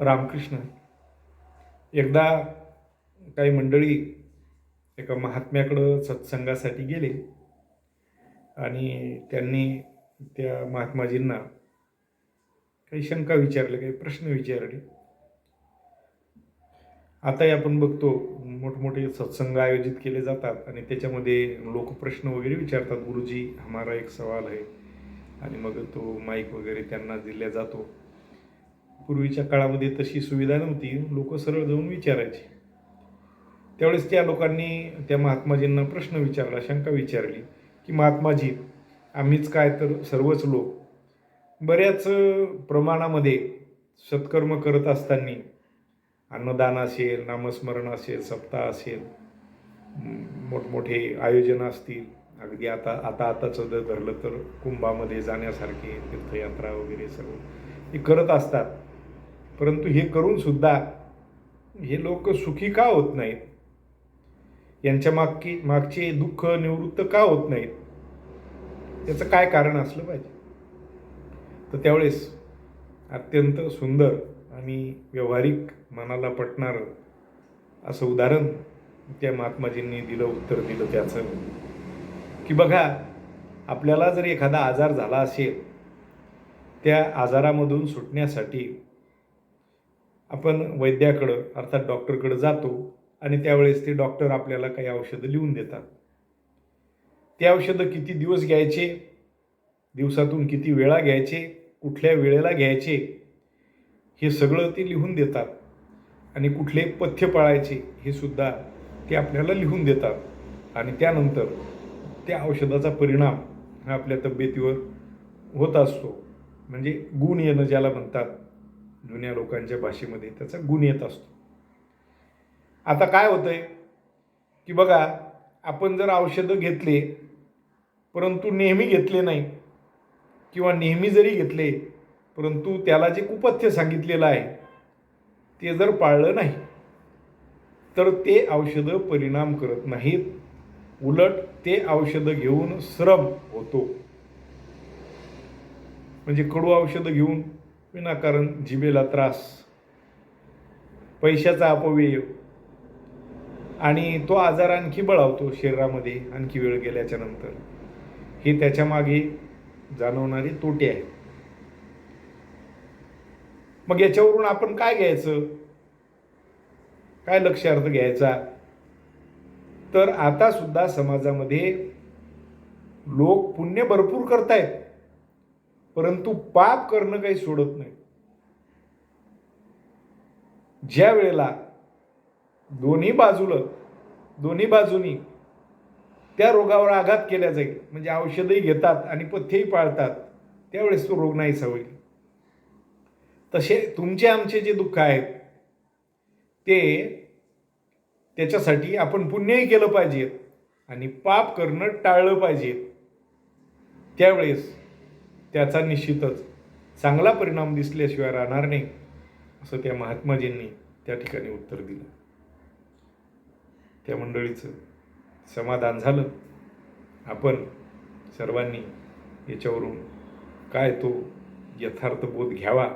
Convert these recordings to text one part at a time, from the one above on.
रामकृष्ण. एकदा काही मंडळी एका महात्म्याकडं सत्संगासाठी गेले आणि त्यांनी त्या महात्माजींना काही शंका विचारल्या काही प्रश्न विचारले. आताही आपण बघतो मोठमोठे सत्संग आयोजित केले जातात आणि त्याच्यामध्ये लोक प्रश्न वगैरे विचारतात गुरुजी हमारा एक सवाल आहे आणि मग तो माईक वगैरे त्यांना दिल्या जातो. पूर्वीच्या काळामध्ये तशी सुविधा नव्हती. लोक सरळ जाऊन विचारायचे. त्यावेळेस त्या लोकांनी त्या महात्माजींना प्रश्न विचारला शंका विचारली की महात्माजी आम्हीच काय तर सर्वच लोक. बऱ्याच प्रमाणामध्ये सत्कर्म करत असताना अन्नदान असेल नामस्मरण असेल सप्ताह असेल मोठमोठे आयोजन असतील. अगदी आता आता आताचं जर धरलं तर कुंभामध्ये जाण्यासारखे तीर्थयात्रा वगैरे सर्व हे करत असतात. परंतु हे करून सुद्धा हे लोक सुखी का होत नाहीत? यांच्या मागची मागचे दुःख निवृत्त का होत नाहीत? याचं काय कारण असलं पाहिजे? तर त्यावेळेस अत्यंत सुंदर आणि व्यावहारिक मनाला पटणारं असं उदाहरण त्या महात्माजींनी दिलं उत्तर दिलं त्याचं. की बघा आपल्याला जर एखादा आजार झाला असेल त्या आजारामधून सुटण्यासाठी आपण वैद्याकडं अर्थात डॉक्टरकडं जातो आणि त्यावेळेस ते डॉक्टर आपल्याला काही औषधं लिहून देतात. ते औषधं किती दिवस घ्यायचे? दिवसातून किती वेळा घ्यायचे? कुठल्या वेळेला घ्यायचे? हे सगळं ते लिहून देतात. आणि कुठले पथ्य पाळायचे हे सुद्धा ते आपल्याला लिहून देतात. आणि त्यानंतर त्या औषधाचा परिणाम हा आपल्या तब्येतीवर होत असतो. म्हणजे गुण येणं ज्याला म्हणतात जुन्या लोकांच्या भाषेमध्ये त्याचा गुण येत असतो. आता काय होतंय की बघा आपण जर औषधं घेतले परंतु नेहमी घेतले नाही किंवा नेहमी जरी घेतले परंतु त्याला जे कुपथ्य सांगितलेलं आहे ते जर पाळलं नाही तर ते औषधं परिणाम करत नाहीत. उलट ते औषधं घेऊन श्रम होतो. म्हणजे कडू औषधं घेऊन विनाकारण जिभेला त्रास पैशाचा अपव्यय आणि तो आजार आणखी बळावतो शरीरामध्ये आणखी वेळ गेल्याच्यानंतर. हे त्याच्यामागे जाणवणारे तोटे आहेत. मग याच्यावरून आपण काय घ्यायचं? काय लक्षार्थ घ्यायचा? तर आता सुद्धा समाजामध्ये लोक पुण्य भरपूर करतायत. परंतु पाप करणं काही सोडत नाही. ज्या वेळेला दोन्ही बाजूला दोन्ही बाजूनी त्या रोगावर आघात केला जाईल म्हणजे औषधही घेतात आणि पथ्यही पाळतात त्यावेळेस तो रोग नाहीसा होईल. तसे तुमचे आमचे जे दुःख आहेत ते त्याच्यासाठी आपण पुण्यही केलं पाहिजे आणि पाप करणं टाळलं पाहिजे. त्यावेळेस त्याचा निश्चितच चांगला परिणाम दिसल्याशिवाय राहणार नाही असं त्या महात्माजींनी त्या ठिकाणी उत्तर दिलं. त्या मंडळीचं समाधान झालं. आपण सर्वांनी याच्यावरून काय तो यथार्थ बोध घ्यावा?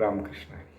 रामकृष्ण आहे.